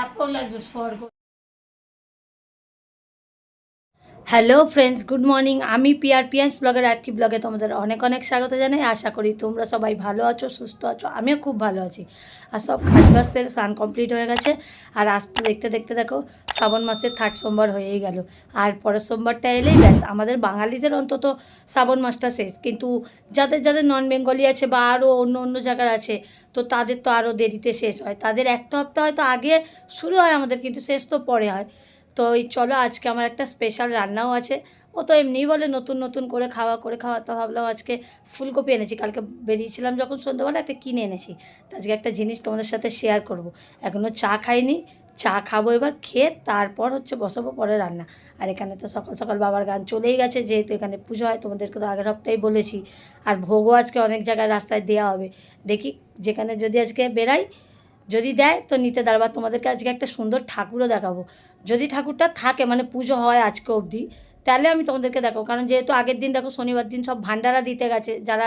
ব্যাপক লাগছে স্বর্গ হ্যালো ফ্রেন্ডস গুড মর্নিং আমি পিয়ার পিয়ান্স ব্লগের একটি ব্লগে তোমাদের অনেক অনেক স্বাগত জানাই। আশা করি তোমরা সবাই ভালো আছো, সুস্থ আছো। আমিও খুব ভালো আছি। আর সব খাসবাসের স্নান কমপ্লিট হয়ে গেছে। আর আসতে দেখতে দেখতে দেখো, শ্রাবণ মাসের থার্ড সোমবার হয়েই গেল। আর পরের সোমবারটা এলেই ব্যাস, আমাদের বাঙালিদের অন্তত শ্রাবণ মাসটা শেষ। কিন্তু যাদের যাদের নন বেঙ্গলি আছে বা আরও অন্য অন্য জায়গার আছে, তো তাদের তো আরও দেরিতে শেষ হয়। তাদের একটা হপ্তাহ হয়তো আগে শুরু হয়, আমাদের কিন্তু শেষ তো পরে হয়। তো এই চলো আজকে আমার একটা স্পেশাল রান্নাও আছে। ও তো এমনিই বলে নতুন নতুন করে খাওয়া করে খাওয়া। তো ভাবলাম আজকে ফুলকপি এনেছি। কালকে বেরিয়েছিলাম যখন সন্ধ্যাবেলা একটা কিনে এনেছি। তো আজকে একটা জিনিস তোমাদের সাথে শেয়ার করব। এখনও চা খাইনি। চা খাব এবার, খেয়ে তারপর হচ্ছে বসাবো পরে রান্না। আর এখানে তো সকাল সকাল বাবার গান চলেই গেছে। যেহেতু এখানে পুজো হয়, তোমাদেরকে তো আগের সপ্তাহেই বলেছি। আর ভোগও আজকে অনেক জায়গায় রাস্তায় দেওয়া হবে। দেখি যেখানে যদি আজকে বেরাই যদি দেয়, তো নিতে দাঁড়াবা তোমাদেরকে আজকে একটা সুন্দর ঠাকুরও দেখাবো। যদি ঠাকুরটা থাকে মানে পুজো হয় আজকে অবধি তাহলে আমি তোমাদেরকে দেখো, কারণ যেহেতু আগের দিন দেখো শনিবার দিন সব ভান্ডারা দিতে গেছে, যারা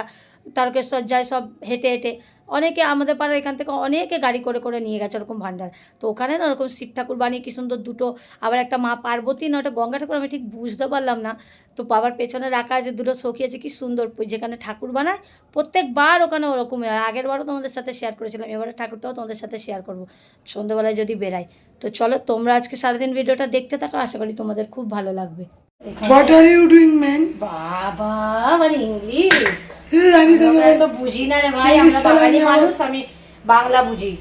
তারকেশ্বর যায় সব হেঁটে হেঁটে, অনেকে আমাদের পাড়ার এখান থেকে অনেকে গাড়ি করে করে নিয়ে গেছে ওরকম ভান্ডার। তো ওখানে না ওরকম শিব ঠাকুর বানিয়ে কি সুন্দর দুটো, আবার একটা মা পার্বতী না ওটা গঙ্গা ঠাকুর আমি ঠিক বুঝতে পারলাম না, তো বাবার পেছনে রাখা আছে দুটো সখী আছে কি সুন্দর যেখানে ঠাকুর বানায় প্রত্যেকবার ওখানে ওরকমই হয়। আগের বারও তোমাদের সাথে শেয়ার করেছিলাম, এবারে ঠাকুরটাও তোমাদের সাথে শেয়ার করব সন্ধ্যেবেলায় যদি বেরাই। তো চলো তোমরা আজকে সারাদিন ভিডিওটা দেখতে থাকো, আশা করি তোমাদের খুব ভালো লাগবে। What are you doing, man? বাবা মানে ইংলিশ। জানি তো আমরা তো বুঝি না রে ভাই আমরা বাঙালি মানুষ আমি বাংলা বুঝি।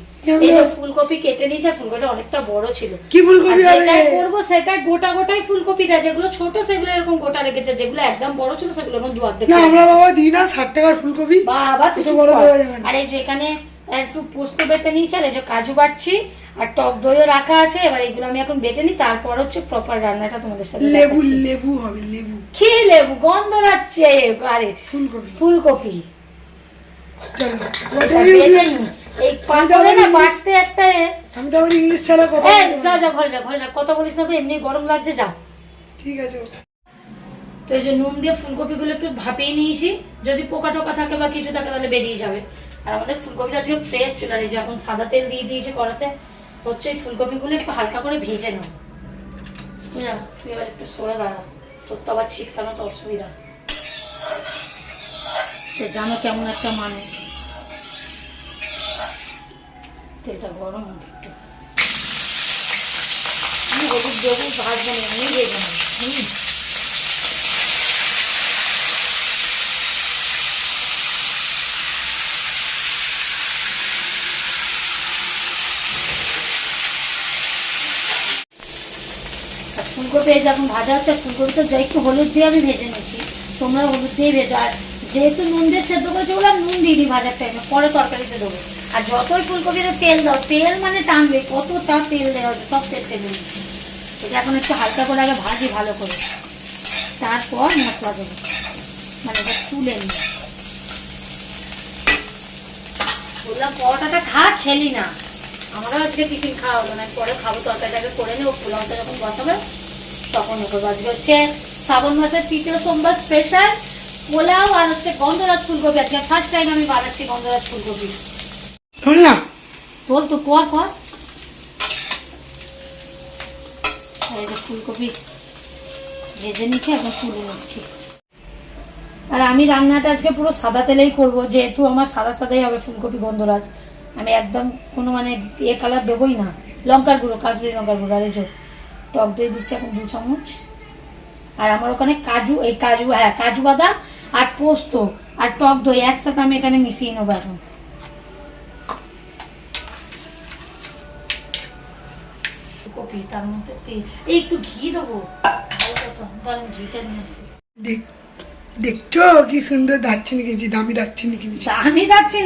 এই যে ফুলকপি কেটে নিয়েছে ফুলকপিটা অনেকটা বড় ছিল। কি ফুলকপি আর হবে? করব সেটাই গোটা গোটাই ফুলকপি দেয়। যেগুলো ছোট সেগুলো এরকম গোটা রেখেছে। যেগুলো একদম বড় ছিল সেগুলো এরকম জোয়ার না আমরা বাবা দিই না ষাট টাকার ফুলকপি। বাবা বড় কর। দেওয়া যাবে আর এই যে এখানে একটু পোস্ত বেটে নিয়েছি আর এই যে কাজু বাটছি আর টক দইও রাখা আছে এবার এগুলো আমি এখন বেটে নিই তারপর হচ্ছে প্রপার রান্নাটা তোমাদের সাথে লেবু লেবু হবে লেবু। কি লেবু? গন্ধ রাখছে আরে। ফুলকপি। ফুলকপি। চলো হোয়াট আর ইউ বেটে ডুইং নি। এই পাথরে না বাটতে একটা আমি তো আবার ইংলিশ ছাড়া কথা যা যা ঘরে যা ঘরে যা। কথা বলিস না তো এমনি গরম লাগছে যাও ঠিক আছে। তো এই যে নুন দিয়ে ফুলকপিগুলো একটু ভাপিয়ে নিয়েছি। যদি পোকা টোকা থাকে বা কিছু থাকে তাহলে বেরিয়ে যাবে। আর আমাদের ফুলকপিটা আজকে ফ্রেশ এই যে এখন সাদা তেল দিয়ে দিয়েছে কড়াতে, হচ্ছে এই ফুলকপিগুলো একটু হালকা করে ভেজে নেব। বুঝা তুই এবার একটু সরে দাঁড়া। তোর তো আবার ছিটকানো তো অসুবিধা। সে জানো কেমন একটা মানুষ তেলটা গরম একটু। আমি হলুদ দেবো, ভাজবো না এমনি ভেজে নেব। হুম। ফুলকপি যখন ভাজা হচ্ছে ফুলকপিটা যা একটু হলুদ দিয়ে আমি ভেজে নিয়েছি তোমরা হলুদ দিয়ে ভেজো। আর যেহেতু নুন দিয়ে সেদ্ধ করেছি বলে নুন দিয়ে দিই ভাজার টাইমে পরে তরকারিতে দেবো। আর যতই ফুলকপিতে তেল দাও, তেল মানে টানবে, কতটা তেল দেওয়া হচ্ছে সব তেল তেল এটা এখন একটু হালকা করে আগে ভাজি, ভালো করে। তারপর মশলা দেবো। মানে এটা তুলে নিই। বললাম, পরোটাটা খা খেলি না। আমারও আজকে টিফিন খাওয়া হবে না, পরে খাব, তরকারিটাকে করে নেব পোলাওটা যখন বসাবে তখন ও করব। আজকে হচ্ছে শ্রাবণ মাসের তৃতীয় সোমবার স্পেশাল পোলাও আর হচ্ছে গন্ধরাজ ফুলকপি। আজকে ফার্স্ট টাইম আমি বানাচ্ছি গন্ধরাজ ফুলকপি। না। তোল তো কর কর। এই যে ফুলকপি ভেজে নিচ্ছি এখন তুলে নিচ্ছি। আর আমি রান্নাটা আজকে পুরো সাদা তেলেই করব যেহেতু আমার সাদা সাদাই হবে ফুলকপি গন্ধরাজ। আমি একদম কোনো মানে এ কালার দেবোই না। লঙ্কার গুঁড়ো কাশ্মীরি লঙ্কার গুঁড়ো আর এই টক দই দিচ্ছি এখন দু চামচ। আর আমার ওখানে কাজু এই কাজু হ্যাঁ কাজু বাদাম আর পোস্ত আর টক দই একসাথে আমি এখানে মিশিয়ে নেব এখন। কপি তার মধ্যে এই একটু ঘি দেবো। ভালো ঘিটা নিয়ে আসি। দেখছ কি সুন্দর কিনেছি দামি কিনেছি।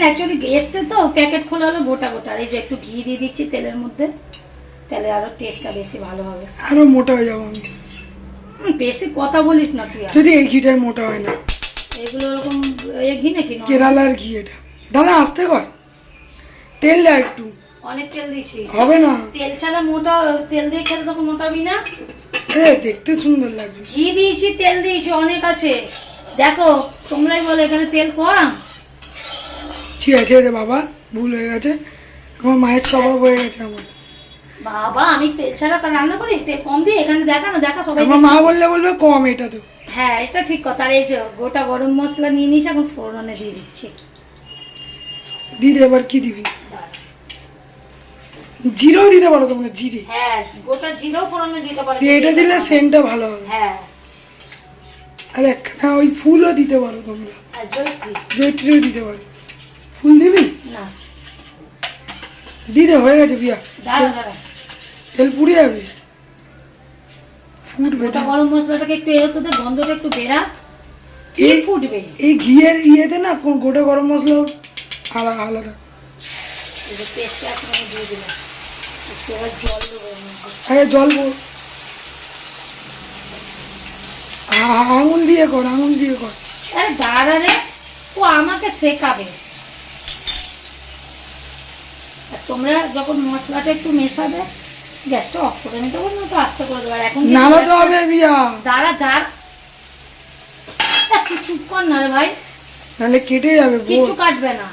অ্যাকচুয়ালি এসছে তো প্যাকেট খোলা হলো গোটা গোটা। এই যে একটু ঘি দিয়ে দিচ্ছি তেলের মধ্যে। তাহলে আরও টেস্টটা বেশি ভালো হবে। আরও মোটা হয়ে যাব আমি। বেশি কথা বলিস না তুই যদি এই ঘিটায় মোটা হয় না। এগুলো ওরকম এ ঘি নাকি? কেরালার ঘি এটা। দাদা আসতে কর। তেল দেয় একটু। অনেক তেল দিয়েছি। হবে না। তেল ছাড়া মোটা তেল দিয়ে খেলে তখন মোটাবি না? এ দেখতে সুন্দর লাগবে। ঘি দিয়েছি তেল দিয়েছি অনেক আছে। দেখো তোমরাই বলো এখানে তেল কম? ঠিক আছে রে বাবা ভুল হয়ে গেছে। আমার মায়ের স্বভাব হয়ে গেছে আমার। বাবা আমি তেল ছাড়া রান্না করি? তেল কম দিই এখানে দেখা না দেখা সবাই আমার মা বললে বলবে কম এটা তো। হ্যাঁ এটা ঠিক কথা। আর এই যে গোটা গরম মশলা নিয়ে নিস এখন ফোড়নে দিয়ে দিচ্ছি। দিদি এবার কি দিবি? জিরো দিতে পারো তোমরা জিরে। হ্যাঁ গোটা জিরো ফোড়নে দিতে পারে। দিয়ে এটা দিলে সেন্টটা ভালো হবে। হ্যাঁ। আর একখানা ওই ফুলও দিতে পারো তোমরা। জৈত্রীও দিতে পারো। ফুল দিবি? না। দিদে হয়ে গেছে বিয়া। দাঁড়া দাঁড়া। তেল পুড়ে যাবে। ফুটবে গোটা গরম মশলাটাকে একটু এরোতে দে গন্ধটা একটু বেরা। কি এই- ফুটবে? এই ঘিয়ের ইয়েতে না কোন গোটা গরম মশলা আলাদা আলাদা। এই পেস্টটা এখন দিয়ে দিলাম। একটু জল দেবো এর জল আঙুল দিয়ে কর আঙুল দিয়ে কর। আরে দাঁড়া রে ও আমাকে শেখাবে। আর তোমরা যখন মশলাটা একটু মেশাবে গ্যাসটা অফ করে নিতে পারো না তো আস্তে করে দেবো। এখন যদি হবে বিয়া দাঁড়া দাঁড়। চুপ কর না রে ভাই। নাহলে কেটে যাবে কিচ্ছু কাটবে না।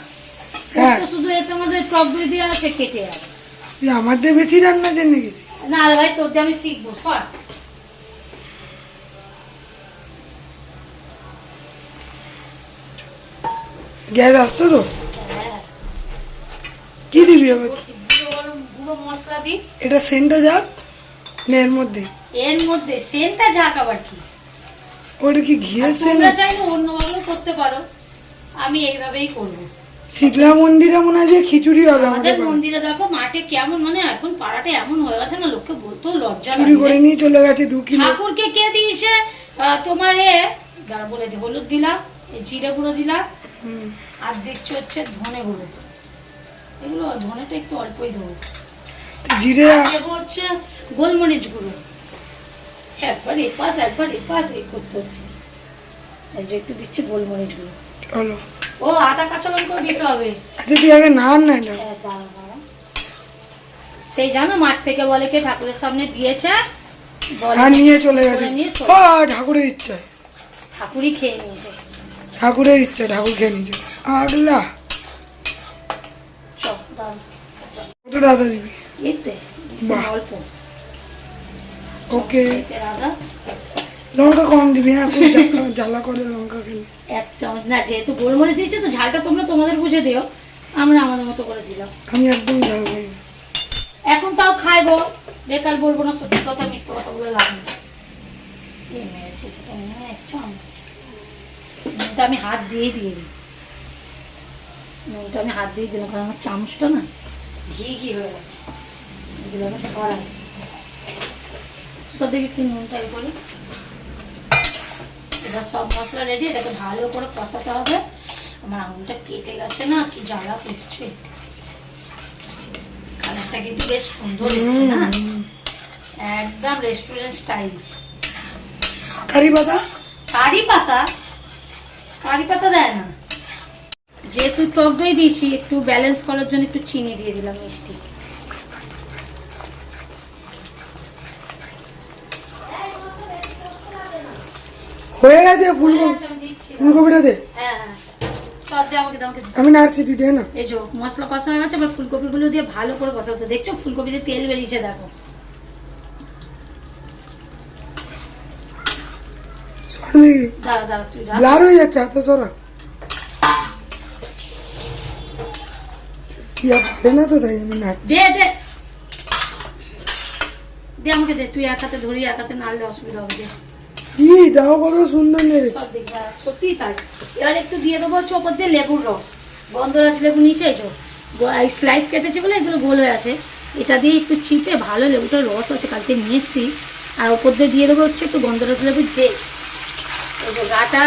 হ্যাঁ। তো শুধু এতে মধ্যে টক দই দিয়ে আছে কেটে যাবে। তুই আমার দিয়ে বেশি রান্না জেনে গেছিস? না রে ভাই তোর দিয়ে আমি শিখব সর। গ্যাস আসতো তো? হ্যাঁ। কি দিবি এবার গুঁড়ো মশলা দিই। এটা সেন্টটা যাক এর মধ্যে। এর মধ্যে সেন্টটা ঝাঁক আবার কি। ওটা কি ঘিয়ের সেন্ট? তোমরা চাইলে অন্যভাবেও করতে পারো। আমি এইভাবেই করব। শীতলা মন্দিরে মনে হয় যে খিচুড়ি হবে আমাদের মন্দিরে দেখো মাঠে কেমন মানে এখন পাড়াটা এমন হয়ে গেছে না লোককে বলতেও লজ্জা চুরি করে নিয়ে চলে গেছে দু কিলো। ঠাকুরকে কে দিয়েছে? তোমার এ দাঁড়া বলে দি হলুদ দিলাম জিরে গুঁড়ো দিলাম আর দেখছি হচ্ছে ধনে গুঁড়ো। এগুলো ধনেটা একটু অল্পই দেবো। জিরে হচ্ছে গোলমরিচ গুঁড়ো। একবার এপাশ একবার এপাশ এই করতে হচ্ছে। এই যে একটু দিচ্ছি গোলমরিচ গুঁড়ো। চলো। ও আটা কাঁচা লঙ্কাও দিতে হবে। আচ্ছা তুই আগে নান না এটা। হ্যাঁ। সেই জানো মাঠ থেকে বলে কে ঠাকুরের সামনে দিয়েছে আর নিয়ে চলে গেছে। ও ঠাকুরের ইচ্ছা ঠাকুরই খেয়ে নিয়েছে। ঠাকুরের ইচ্ছা ঠাকুর খেয়ে নিয়েছে। আগলা কত দিবি? এতে অল্প ওকে লঙ্কা কম দিবি হ্যাঁ খুব জ্বালা- করে লঙ্কা খেলে এক চামচ না যেহেতু গোলমরিচ দিয়েছে তো ঝালটা তোমরা তোমাদের বুঝে দিও আমরা আমাদের মতো করে দিলাম আমি একদম ঝাল খাই এখন তাও খাই গো বেকার বলব না সত্যি কথা মিথ্যে কথা বলে লাভ নুনটা আমি হাত দিয়েই দিয়ে দিই নুনটা আমি হাত দিয়ে দিলাম কারণ আমার চামচটা না ঘি ঘি হয়ে গেছে নুনটা এবার সব মশলা রেডি ভালো করে কষাতে হবে আমার আঙুলটা কেটে গেছে না কি জ্বালা করছে কিন্তু বেশ সুন্দর একদম রেস্টুরেন্ট স্টাইল দেয় না। যেহেতু টক দই দিয়েছি, একটু ব্যালেন্স করার জন্য একটু চিনি দিয়ে দিলাম মিষ্টি। হয়ে গেছে ফুলকপি। ফুলকপিটা দে। হ্যাঁ হ্যাঁ আমাকে দাও। আমি নাড়ছি তুই দে না। এই যে মশলা কষা হয়ে গেছে এবার ফুলকপিগুলো দিয়ে ভালো করে কষা হচ্ছে। দেখছ ফুলকপিতে তেল বেরিয়েছে দেখো। ব্লার হয়ে যাচ্ছে হাতে সরা। পারে না তো তাই আমি নাচছি দে দে। দে আমাকে দে তুই এক হাতে ধরি এক হাতে নাড়লে অসুবিধা হবে দে। কি? দাও কত সুন্দর নেড়েছে। সত্যিই তাই। এবার একটু দিয়ে দেবো হচ্ছে ওপর দিয়ে লেবুর রস। গন্ধরাজ লেবু নিচে স্লাইস কেটেছে বলে এগুলো গোল হয়ে আছে। এটা দিয়ে একটু চিপে ভালো লেবুটার রস আছে কালকে নিয়ে এসছি। আর ওপর দিয়ে দিয়ে দেবো হচ্ছে একটু গন্ধরাজ লেবুর এই যে গাটা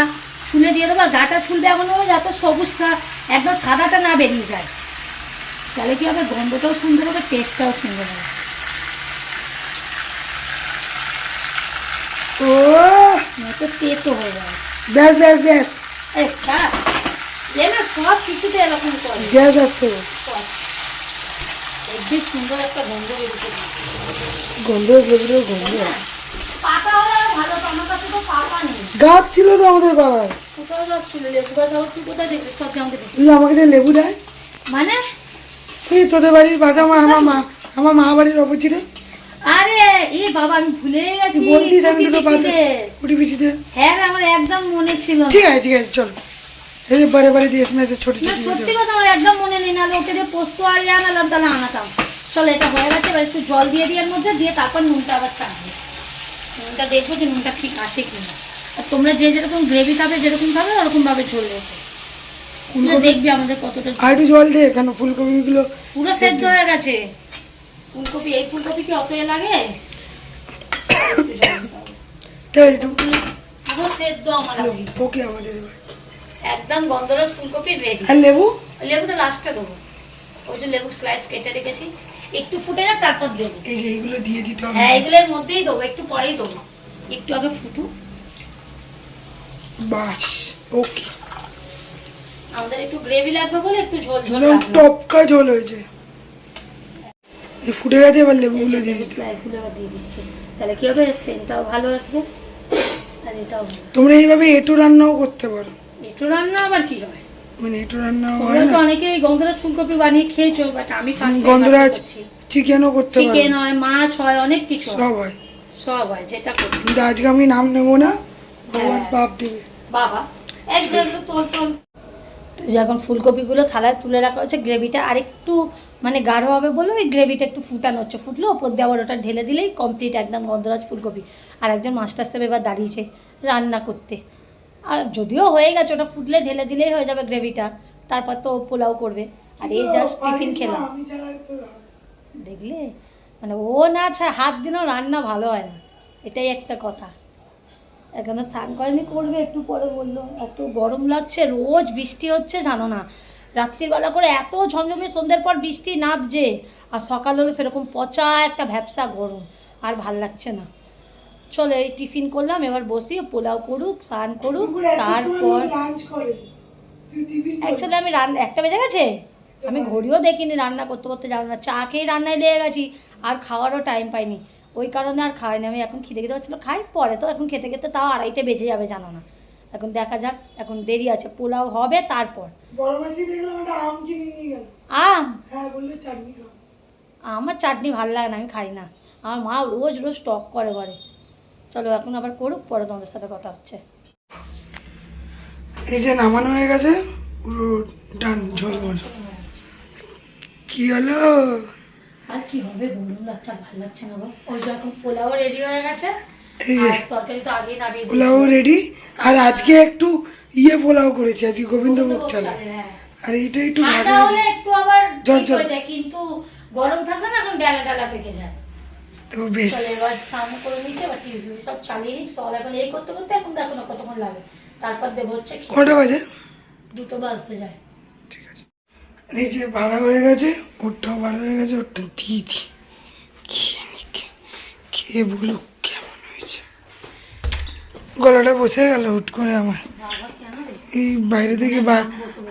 ছুলে দিয়ে দেবো আর গাটা ছুলবে এমন হবে যাতে সবুজটা একদম সাদাটা না বেরিয়ে যায়। তাহলে কি হবে? গন্ধটাও সুন্দর হবে টেস্টটাও সুন্দর হবে। ও! নয়তো তেতো হয়ে যাবে। ব্যাস ব্যাস ব্যাস। এ না সব কিছুতে এরকম করে। গ্যাস আসছে হেব্বি সুন্দর একটা গন্ধ বেরোতে গন্ধ গন্ধ পাতা হলে ভালো আমার কাছে তো পাতা নেই। গাছ ছিল তো আমাদের পাড়ায়। কোথাও যাচ্ছিল লেবু গাছ। আবার তুই কোথায় দেখবি সব আমাকে দেখি তুই আমাকে দিয়ে লেবু দেয়? মানে? এই তোদের বাড়ির পাশে আমার আমার মা আমার মা বাড়ির অপোজিটে। আরে এ বাবা আমি ভুলে গেছি তুই বলতিস আমি দুটো পাতে। কুটি পিসিতে? হ্যাঁ আমার একদম মনে ছিল ঠিক আছে ঠিক আছে চলো। এই বারে বারে দিয়ে এসে ছোট ছোট সত্যি কথা আমার একদম মনে নেই নাহলে ওকে দিয়ে পোস্ত আর ইয়ে আনালাম তাহলে আনাতাম। চলো এটা হয়ে গেছে এবার একটু জল দিয়ে দিয়ে এর মধ্যে দিয়ে তারপর নুনটা আবার চাটবো নুনটা দেখব যে নুনটা ঠিক আসে কিনা আর তোমরা যে যেরকম গ্রেভি খাবে যেরকম খাবে ওরকম ভাবে চলবে তুই দেখবি আমাদের কতটা আর একটু জল দে কেন ফুলকপিগুলো পুরো সেদ্ধ হয়ে গেছে। ফুলকপি এই ফুলকপি কি অত এ লাগে একদম গন্ধরাজ ফুলকপি রেডি আর লেবু? লেবুটা লাস্টে দেবো। ওই যে লেবু স্লাইস কেটে রেখেছি। একটু ফুটে যাক তারপর দেবো। এই যে এইগুলো দিয়ে দিতে হবে। হ্যাঁ এগুলোর মধ্যেই দেবো একটু পরেই দেবো। একটু আগে ফুটু বাস ওকে আমাদের একটু গ্রেভি লাগবে বলে একটু ঝোল ঝোল টপকা ঝোল হয়েছে। এই ফুটে গেছে এবার লেবুগুলো দিয়ে দিতে। হবে। স্লাইসগুলো এবার দিয়ে দিচ্ছি। তাহলে কি হবে? সেন্টটাও ভালো আসবে আর এটাও তোমরা এইভাবে এঁটো রান্নাও করতে পারো। একটু রান্না আবার কি হয় মানে এঁটো রান্না হয় না? অনেকে এই গন্ধরাজ ফুলকপি বানিয়ে খেয়েছো বাট আমি গন্ধরাজ চিকেনও করতে পারো। চিকেন হয় মাছ হয় অনেক কিছু সব হয়। সব হয় যেটা করি। কিন্তু আজকে আমি নাম নেব না ভগবান হ্যাঁ। পাপ দেবে। বাবা এক দেখল তোর তোর যখন ফুলকপিগুলো থালায় তুলে রাখা হচ্ছে গ্রেভিটা আরেকটু মানে গাঢ় হবে বলে ওই গ্রেভিটা একটু ফুটানো হচ্ছে। ফুটলো ওপর দিয়ে আবার ওটা ঢেলে দিলেই কমপ্লিট একদম গন্ধরাজ ফুলকপি। আর একজন মাস্টার সাহেব এবার দাঁড়িয়েছে রান্না করতে। আর যদিও হয়ে গেছে ওটা ফুটলে ঢেলে দিলেই হয়ে যাবে গ্রেভিটা। তারপর তো পোলাও করবে। আর এই জাস্ট টিফিন খেলাম। দেখলে? মানে ও না হাত দিলেও রান্না ভালো হয় না। এটাই একটা কথা। এখানে স্নান করেনি করবে একটু পরে বলল। এত গরম লাগছে রোজ বৃষ্টি হচ্ছে জানো না। রাত্রিবেলা করে এত ঝমঝমে সন্ধ্যের পর বৃষ্টি নামছে আর সকাল হলে সেরকম পচা একটা ভ্যাবসা গরম আর ভালো লাগছে না। চলো এই টিফিন করলাম এবার বসি পোলাও করুক স্নান করুক তারপর অ্যাকচুয়ালি আমি রান্না একটা বেজে গেছে? আমি ঘড়িও দেখিনি রান্না করতে করতে যাব না। চা খেয়ে রান্নায় লেগে গেছি আর খাওয়ারও টাইম পাইনি। ওই কারণে আর খাইনি আমি এখন খিদে খেতে পারছিল খাই পরে তো এখন খেতে খেতে তাও আড়াইটে বেজে যাবে জানো না। এখন দেখা যাক এখন দেরি আছে পোলাও হবে তারপর। আম হ্যাঁ আমার চাটনি ভালো লাগে না আমি খাই না। আমার মা রোজ রোজ টক করে ঘরে। চলো এখন আবার করুক পরে তোমাদের সাথে কথা হচ্ছে। এই যে নামানো হয়ে গেছে পুরো ডান ঝোলমোল। কি হলো? আর কি হবে? গরম লাগছে আর ভালো লাগছে না ওই যে এখন পোলাও রেডি হয়ে গেছে। আর তরকারি তো আগে নামিয়ে পোলাও রেডি আর আজকে একটু ইয়ে পোলাও করেছি আজকে গোবিন্দভোগ চালে হ্যাঁ। আর এইটা একটু ঠান্ডা হলে একটু আবার জ্বর ঠিক জ্বর। কিন্তু গরম থাকলে না এখন ডালা ডালা পেকে যায়। তো বেশ। এবার স্নান করে নিচ্ছে এবার টিভি টিভি সব চালিয়ে নিই। সব এখন এই করতে করতে এখন দেখো না কতক্ষণ লাগে। তারপর দেবো হচ্ছে। কটা বাজে? দুটো বাজতে যায়। যে ভাড়া হয়ে গেছে ওরটাও ভালো হয়ে গেছে ওরটা দিয়ে দি। খেয়ে নি খেয়ে বলুক কেমন হয়েছে। গলাটা বসে গেল হুট করে আমার। এই বাইরে থেকে বা-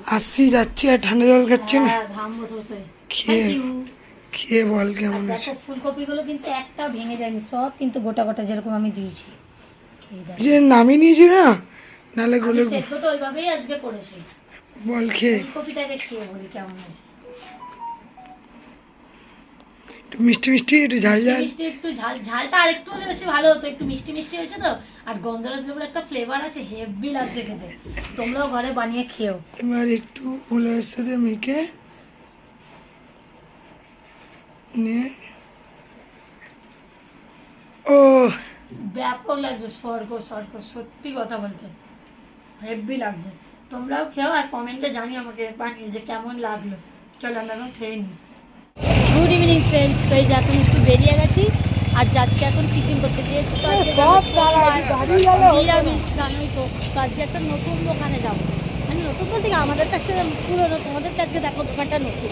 আসছি যাচ্ছি আর ঠান্ডা জল খাচ্ছি না। হ্যাঁ খেয়ে খেয়ে বল কেমন হয়েছে। ফুলকপিগুলো কিন্তু একটা ভেঙে যায়নি সব কিন্তু গোটা গোটা যেরকম আমি দিয়েছি। যে নামিয়ে নিয়েছি না নালে গলে আজকে করেছি। বল খেয়ে। ফুলকপিটাকে খেয়ে বলি কেমন একটু মিষ্টি মিষ্টি একটু ঝাল ঝাল। একটু ঝাল ঝালটা আরেকটু হলে বেশি ভালো হতো একটু মিষ্টি মিষ্টি হয়েছে তো আর গন্ধরাজ লেবুর একটা ফ্লেভার আছে হেভি লাগছে খেতে। তোমরাও ঘরে বানিয়ে খেও। এবার একটু পোলাওয়ের সাথে মেখে নিয়ে। ও ব্যাপক লাগছে স্বর্গ স্বর্গ সত্যি কথা বলতে। হেভি লাগছে। তোমরাও খেও আর কমেন্টে জানি আমাকে বানিয়ে যে কেমন লাগল। চলো আমরা এখন খেয়ে নিই। গুড ইভিনিং ফ্রেন্ডস তো এই যে এখন একটু বেরিয়ে গেছি আর যাচ্ছি এখন টিফিন করতে। যেহেতু তো আজকে নিরামিষ জানোই তো। তো আজকে একটা নতুন দোকানে যাব। মানে নতুন বলতে আমাদের কাছে পুরোনো তোমাদের কাছে দেখো দোকানটা নতুন।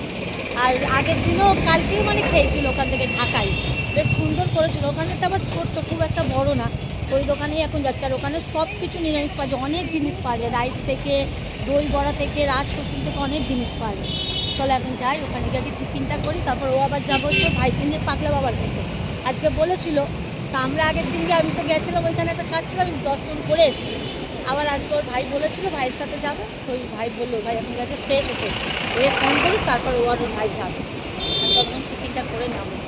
আর আগের দিনও কালকেও মানে খেয়েছিল ওখান থেকে ঢাকায়। বেশ সুন্দর করেছিল। ওখানে তো আবার ছোট্ট খুব একটা বড় না। ওই দোকানেই এখন যাচ্ছে। আর ওখানে সব কিছু নিরামিষ পাওয়া যায়। অনেক জিনিস পাওয়া যায়। রাইস থেকে, দই বড়া থেকে রাজ কুসুম থেকে অনেক জিনিস পাওয়া যায়। চলো এখন যাই, ওখানে গিয়ে টিফিনটা করি, তারপর ও আবার যাব হচ্ছে ভাই সিংহের পাকলা বাবার কাছে। আজকে বলেছিল, তা আমরা আগের দিন যে আমি তো গেছিলাম, ওইখানে একটা কাজ ছিল, আমি দর্শন করে এসেছি। আবার আজকে ওর ভাই বলেছিল, ভাইয়ের সাথে যাব। তো ওই ভাই বলল, ভাই এখন গেছে ফ্রেশ হতে। ওয়ে ফোন করি, তারপর ও আর ওর ভাই যাবে। তখন টিফিনটা করে নামো।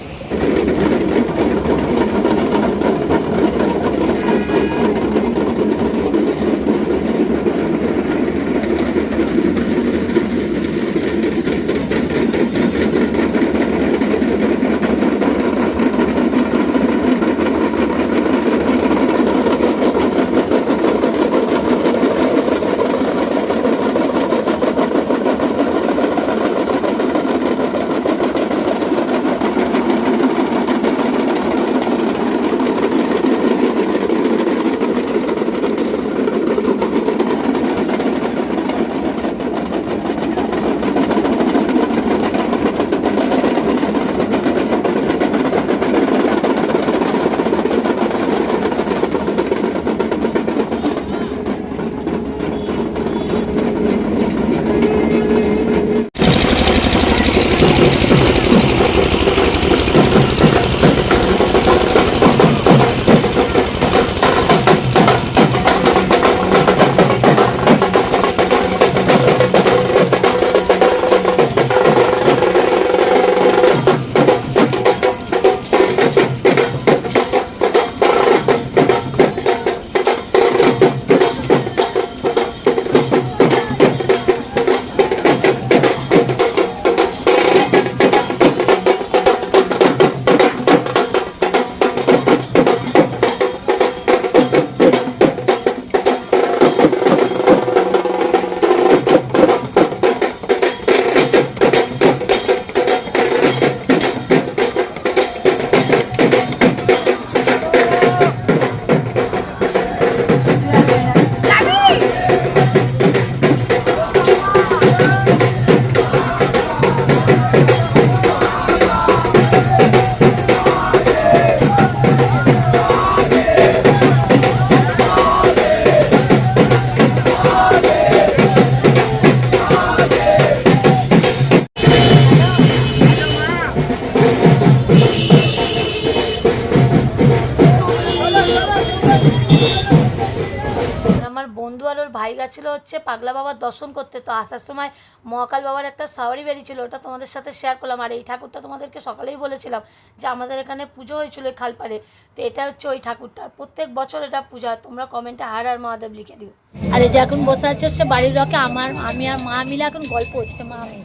গেছিল হচ্ছে পাগলা বাবার দর্শন করতে। তো আসার সময় মহাকাল বাবার একটা সাওয়ারি বেরিয়েছিল, ওটা তোমাদের সাথে শেয়ার করলাম। আর এই ঠাকুরটা তোমাদেরকে সকালেই বলেছিলাম যে আমাদের এখানে পুজো হয়েছিল এই খালপাড়ে। তো এটা হচ্ছে ওই ঠাকুরটা। প্রত্যেক বছর এটা পূজা হয়। তোমরা কমেন্টে হার আর মহাদেব লিখে দিও। আর এই যে এখন বসে আছে হচ্ছে বাড়ির রকে, আমার, আমি আর মা মিলে এখন গল্প হচ্ছে, মা আমি।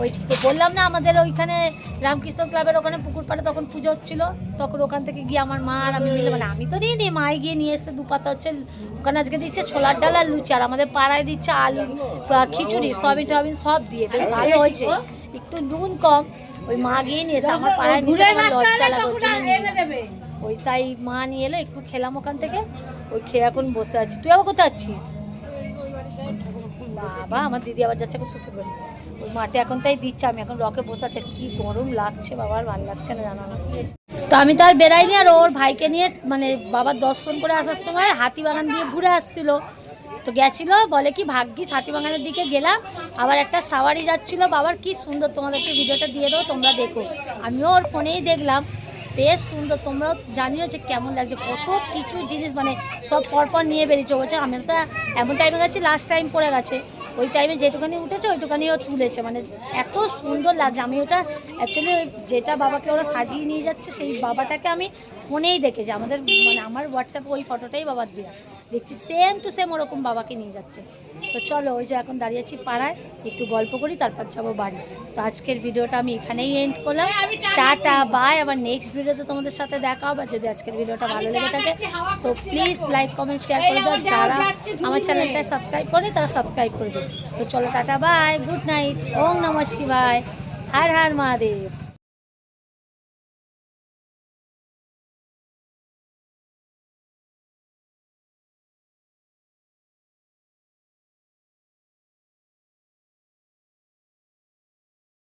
ওই তো বললাম না আমাদের ওইখানে রামকৃষ্ণ ক্লাবের ওখানে পুকুর পাড়ে তখন পুজো হচ্ছিল। তখন ওখান থেকে গিয়ে আমার মা আর আমি মিলে মানে আমি তো নিয়ে নিই মাই গিয়ে নিয়ে এসে দু পাতা হচ্ছে ওখানে আজকে দিচ্ছে ছোলার ডাল আর লুচি আর আমাদের পাড়ায় দিচ্ছে আলু খিচুড়ি সয়াবিন টয়াবিন সব দিয়ে। বেশ ভালো হয়েছে। একটু নুন কম ওই মা গিয়ে নিয়ে এসে আমার পাড়ায়। ওই তাই মা নিয়ে এলো একটু খেলাম ওখান থেকে ওই খেয়ে এখন বসে আছি। তুই আবার কোথায় আছিস? বাবা আমার দিদি আবার যাচ্ছে এখন শ্বশুর বাড়ি মাঠে এখন তাই দিচ্ছে, আমি এখন রকে বসে আছি কি গরম লাগছে বাবার ভালো লাগছে না জানা না। তো আমি তো আর বেরাইনি আর ওর ভাইকে নিয়ে মানে বাবার দর্শন করে আসার সময় হাতিবাগান দিয়ে ঘুরে আসছিল। তো গেছিল, বলে কি, ভাগ্যিস হাতিবাগানের দিকে গেলাম, আবার একটা সাওয়ারি যাচ্ছিল। বাবার, কি সুন্দর, তোমাদেরকে ভিডিওটা দিয়ে দেবো তোমরা দেখো। আমিও ওর ফোনেই দেখলাম, বেশ সুন্দর, তোমরাও জানিও যে কেমন লাগছে, কত কিছু জিনিস মানে সব পরপর নিয়ে বেরিয়েছে। বলছে আমি তো এমন টাইমে গেছি লাস্ট টাইম পড়ে গেছে। ওই টাইমে যেটুখানি উঠেছে ওইটুখানি ও তুলেছে। মানে এত সুন্দর লাগছে। আমি ওটা অ্যাকচুয়ালি যেটা বাবাকে ওরা সাজিয়ে নিয়ে যাচ্ছে, সেই বাবাটাকে আমি ফোনেই দেখেছি। আমাদের মানে আমার হোয়াটসঅ্যাপে ওই ফটোটাই বাবার দেওয়া দেখছি সেম টু সেম ওরকম বাবাকে নিয়ে যাচ্ছে। তো চলো ওই যে এখন দাঁড়িয়েছি পাড়ায় একটু গল্প করি তারপর যাব বাড়ি। তো আজকের ভিডিওটা আমি এখানেই এন্ড করলাম। টাটা বাই আবার নেক্সট ভিডিওতে তোমাদের সাথে দেখা হবে। যদি আজকের ভিডিওটা ভালো লেগে থাকে তো প্লিজ লাইক কমেন্ট শেয়ার করে দাও। যারা আমার চ্যানেলটা সাবস্ক্রাইব করে তারা সাবস্ক্রাইব করে দিও। তো চলো টাটা বাই গুড নাইট ওম নমঃ শিবায়। হর হর মহাদেব।